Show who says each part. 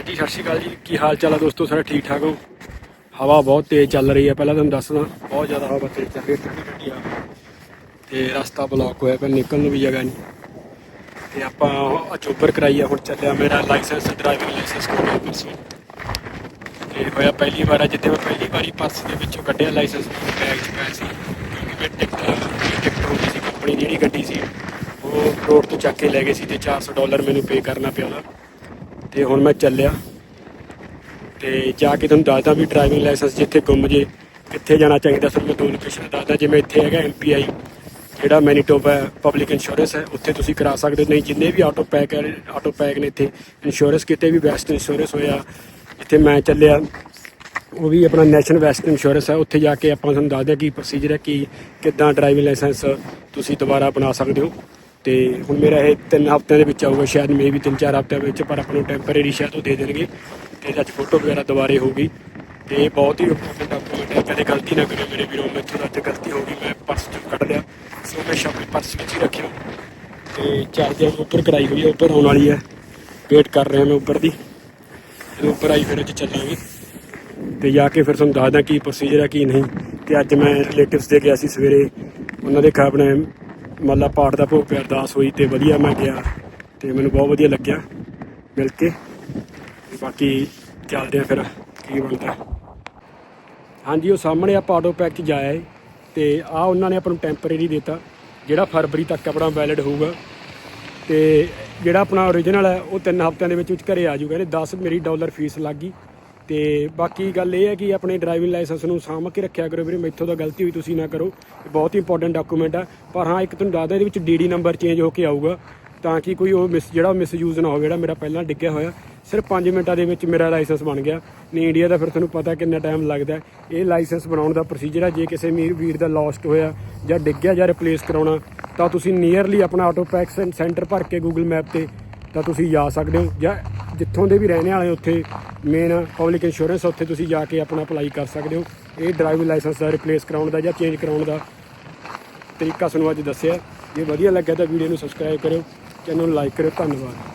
Speaker 1: ਹਾਂਜੀ, ਸਤਿ ਸ਼੍ਰੀ ਅਕਾਲ ਜੀ। ਕੀ ਹਾਲ ਚਾਲ ਆ ਦੋਸਤੋ? ਸਾਰੇ ਠੀਕ ਠਾਕ ਹੋ? ਹਵਾ ਬਹੁਤ ਤੇਜ਼ ਚੱਲ ਰਹੀ ਹੈ। ਪਹਿਲਾਂ ਤੁਹਾਨੂੰ ਦੱਸਦਾ, ਬਹੁਤ ਜ਼ਿਆਦਾ ਹਵਾ ਤੇਜ਼ ਚੱਲ ਰਹੀ ਹੈ, ਠੰਡੀ ਠੰਡੀ ਹਵਾ। ਤੇ ਰਸਤਾ ਬਲੌਕ ਹੋਇਆ ਪਿਆ, ਨਿਕਲਣ ਨੂੰ ਵੀ ਜਗ੍ਹਾ ਨਹੀਂ। ਤੇ ਆਪਾਂ ਅਚੋਬਰ ਕਰਾਈ ਆ ਹੁਣ ਚੱਲਿਆ ਮੇਰਾ ਲਾਇਸੈਂਸ ਡਰਾਈਵਿੰਗ ਲਾਇਸੈਂਸ ਕੋਲ ਪਰਸੋਂ ਤੇ ਹੋਇਆ ਪਹਿਲੀ ਵਾਰ ਆ, ਜਿੱਥੇ ਮੈਂ ਪਹਿਲੀ ਵਾਰੀ ਪਰਸ ਦੇ ਵਿੱਚੋਂ ਕੱਢਿਆ ਲਾਇਸੈਂਸ ਬੈਗ 'ਚ ਪਿਆ ਸੀ। ਕਿਉਂਕਿ ਮੈਂ ਟਿਕਟ ਟਿਕਟ ਹੁੰਦੀ ਸੀ ਕੰਪਨੀ ਜਿਹੜੀ ਗੱਡੀ ਸੀ, ਉਹ ਰੋਡ ਤੋਂ ਚੱਕ ਕੇ ਲੈ ਗਏ ਸੀ ਤੇ 400 ਡਾਲਰ ਮੈਨੂੰ ਪੇ ਕਰਨਾ ਪਿਆ ਉਹਦਾ ਤੇ ਹੁਣ ਮੈਂ ਚੱਲਿਆ। ਤੇ ਜਾ ਕੇ ਤੁਹਾਨੂੰ ਦੱਸਦਾ ਵੀ ਡਰਾਈਵਿੰਗ ਲਾਇਸੈਂਸ ਜਿੱਥੇ ਗੁੰਮ ਜੇ, ਕਿੱਥੇ ਜਾਣਾ ਚਾਹੀਦਾ ਫਿਰ ਮੈਂ ਦੋ ਲੋਕੇਸ਼ਨ ਦੱਸਦਾ। ਜਿਵੇਂ ਇੱਥੇ ਹੈਗਾ ਐਮਪੀਆਈ ਜਿਹੜਾ ਮੈਨੀਟੋਬਾ ਪਬਲਿਕ ਇੰਸ਼ੋਰੈਂਸ ਹੈ, ਉੱਥੇ ਤੁਸੀਂ ਕਰਾ ਸਕਦੇ ਹੋ। ਨਹੀਂ, ਜਿੰਨੇ ਵੀ ਆਟੋ ਪੈਕ ਹੈ ਆਟੋ ਪੈਕ ਨੇ ਇੱਥੇ। ਇੰਸ਼ੋਰੈਂਸ ਕਿਤੇ ਵੀ ਵੈਸਟ ਇੰਸ਼ੋਰੈਂਸ ਹੋਇਆ, ਜਿੱਥੇ ਮੈਂ ਚੱਲਿਆ, ਉਹ ਵੀ ਆਪਣਾ ਨੈਸ਼ਨਲ ਵੈਸਟ ਇੰਸ਼ੋਰੈਂਸ ਹੈ। ਉੱਥੇ ਜਾ ਕੇ ਆਪਾਂ ਤੁਹਾਨੂੰ ਦੱਸਦੇ ਹਾਂ ਕੀ ਪ੍ਰੋਸੀਜਰ ਹੈ, ਕਿ, ਕਿੱਦਾਂ ਡਰਾਈਵਿੰਗ ਲਾਇਸੈਂਸ ਤੁਸੀਂ ਦੁਬਾਰਾ ਬਣਾ ਸਕਦੇ ਹੋ। ਤੇ ਹੁਣ ਮੇਰਾ ਇਹ ਤਿੰਨ ਹਫ਼ਤਿਆਂ ਦੇ ਵਿੱਚ ਆਊਗਾ, ਸ਼ਾਇਦ ਮੇ ਵੀ ਤਿੰਨ ਚਾਰ ਹਫ਼ਤਿਆਂ ਵਿੱਚ, ਪਰ ਆਪਾਂ ਨੂੰ ਟੈਂਪਰੇਰੀ ਸ਼ਾਇਦ ਉਹ ਦੇ ਦੇਣਗੇ ਤੇ ਇਹਦੇ ਫੋਟੋ ਵਗੈਰਾ ਦੁਬਾਰੇ ਹੋਊਗੀ। ਤੇ ਇਹ ਬਹੁਤ ਹੀ ਇੰਪੋਰਟੈਂਟ ਡਾਕੂਮੈਂਟ ਹੈ ਕਦੇ ਗਲਤੀ ਨਾ ਕਰਿਓ ਮੇਰੇ ਵੀਰੋ ਮੈਥੋਂ ਤਾਂ ਅੱਜ ਗਲਤੀ ਹੋ ਗਈ, ਮੈਂ ਪਰਸ ਚੋਂ ਕੱਢ ਲਿਆ, ਸੋ ਮੈਂ ਸ਼ਾਪੇ ਪਰਸ ਵਿੱਚ ਹੀ ਰੱਖਿਆ। ਤੇ ਚਾਰਜਰ ਉੱਪਰ ਕਰਾਈ ਹੋਈ ਹੈ ਉੱਪਰ ਆਉਣ ਵਾਲੀ ਹੈ। ਵੇਟ ਕਰ ਰਿਹਾ ਮੈਂ ਉੱਪਰ ਦੀ। ਜਦੋਂ ਉੱਪਰ ਆਈ ਫਿਰ ਅੱਜ 'ਚ ਚੱਲਾਂਗੇ। ਤੇ ਜਾ ਕੇ ਫਿਰ ਤੁਹਾਨੂੰ ਦੱਸਦਾ ਕੀ ਪ੍ਰੋਸੀਜਰ ਹੈ ਕੀ ਨਹੀਂ। ਤੇ ਅੱਜ ਮੈਂ ਰਿਲੇਟਿਵਸ ਦੇ ਗਿਆ ਸੀ ਸਵੇਰੇ, ਉਹਨਾਂ ਦੇ ਘਰ ਆਪਣੇ ਮੱਲਾ ਪਾਠ ਦਾ ਭੋਗ ਪਿਆ ਅਰਦਾਸ ਹੋਈ ਤੇ ਵਧੀਆ ਮੈਂ ਗਿਆ ਤੇ ਮੈਨੂੰ ਬਹੁਤ ਵਧੀਆ ਲੱਗਿਆ ਮਿਲ ਕੇ ਬਾਕੀ ਚੱਲਦੇ ਆ ਫਿਰ, ਕੀ ਬਣਦਾ। ਹਾਂਜੀ, ਉਹ ਸਾਹਮਣੇ ਆ ਪਾਟੋ ਪੈਕ 'ਚ ਜਾਇਆ ਏ। ਤੇ ਆ ਉਹਨਾਂ ਨੇ ਆਪਾਂ ਨੂੰ ਟੈਂਪਰੇਰੀ ਦਿੱਤਾ, ਜਿਹੜਾ ਫਰਵਰੀ ਤੱਕ ਆਪਣਾ ਵੈਲਿਡ ਹੋਊਗਾ। ਤੇ ਜਿਹੜਾ ਆਪਣਾ origignal ਹੈ, ਉਹ ਤਿੰਨ ਹਫ਼ਤਿਆਂ ਦੇ ਵਿੱਚ ਵਿੱਚ ਘਰੇ ਆ ਜਾਊਗਾ। ਇਹਨੇ 10 ਮੇਰੀ ਡਾਲਰ ਫੀਸ ਲੱਗ ਗਈ। ਤੇ ਬਾਕੀ ਗੱਲ ਇਹ ਹੈ ਕਿ ਆਪਣੇ ਡਰਾਈਵਿੰਗ ਲਾਇਸੈਂਸ ਨੂੰ ਸਾਂਭ ਕੇ ਰੱਖਿਆ ਕਰੋ ਵੀਰੇ, ਮੈਥੋਂ ਤਾਂ ਗਲਤੀ ਹੋਈ ਤੁਸੀਂ ਨਾ ਕਰੋ। ਇਹ ਬਹੁਤ ਹੀ ਇੰਪੋਰਟੈਂਟ ਡਾਕੂਮੈਂਟ ਹੈ ਪਰ ਹਾਂ, ਇੱਕ ਤੁਹਾਨੂੰ ਦੱਸਦਾ, ਇਹਦੇ ਵਿੱਚ ਡੀਡੀ ਨੰਬਰ ਚੇਂਜ ਹੋ ਕੇ ਆਊਗਾ। ਤਾਂ ਕਿ ਕੋਈ ਉਹ ਮਿਸ ਜਿਹੜਾ ਮਿਸਯੂਜ਼ ਨਾ ਹੋਵੇ, ਜਿਹੜਾ ਮੇਰਾ ਪਹਿਲਾਂ ਡਿੱਗਿਆ ਹੋਇਆ, ਸਿਰਫ 5 ਮਿੰਟਾਂ ਦੇ ਵਿੱਚ ਮੇਰਾ ਲਾਇਸੈਂਸ ਬਣ ਗਿਆ। ਨਹੀਂ ਇੰਡੀਆ ਦਾ ਫਿਰ ਤੁਹਾਨੂੰ ਪਤਾ ਕਿੰਨਾ ਟਾਈਮ ਲੱਗਦਾ ਇਹ ਲਾਇਸੈਂਸ ਬਣਾਉਣ ਦਾ ਪ੍ਰੋਸੀਜਰ ਆ। ਜੇ ਕਿਸੇ ਮੀਰ ਵੀਰ ਦਾ ਲੋਸਟ ਹੋਇਆ, ਜਾਂ ਡਿੱਗਿਆ, ਜਾਂ ਰਿਪਲੇਸ ਕਰਾਉਣਾ, ਤਾਂ ਤੁਸੀਂ ਨੀਅਰਲੀ ਆਪਣਾ ਆਟੋ ਪੈਕ ਸੈਂਟਰ ਭਰ ਕੇ ਗੂਗਲ ਮੈਪ ਤੇ ਤਾਂ ਤੁਸੀਂ ਜਾ ਸਕਦੇ ਹੋ। ਜਾਂ ਜਿੱਥੋਂ ਦੇ ਵੀ ਰਹਿਣੇ ਵਾਲੇ ਉੱਥੇ ਮੇਨ ਪਬਲਿਕ ਇੰਸ਼ੋਰੈਂਸ ਉੱਥੇ ਤੁਸੀਂ ਜਾ ਕੇ ਆਪਣਾ ਅਪਲਾਈ ਕਰ ਸਕਦੇ ਹੋ। ਇਹ ਡਰਾਈਵਿੰਗ ਲਾਇਸੈਂਸ ਦਾ ਰਿਪਲੇਸ ਕਰਾਉਣ ਦਾ ਜਾਂ ਚੇਂਜ ਕਰਾਉਣ ਦਾ ਤਰੀਕਾ ਤੁਹਾਨੂੰ ਅੱਜ ਦੱਸਿਆ। ਜੇ ਵਧੀਆ ਲੱਗਿਆ ਤਾਂ ਵੀਡੀਓ ਨੂੰ ਸਬਸਕ੍ਰਾਈਬ ਕਰਿਓ ਚੈਨਲ ਨੂੰ ਲਾਈਕ ਕਰਿਓ, ਧੰਨਵਾਦ।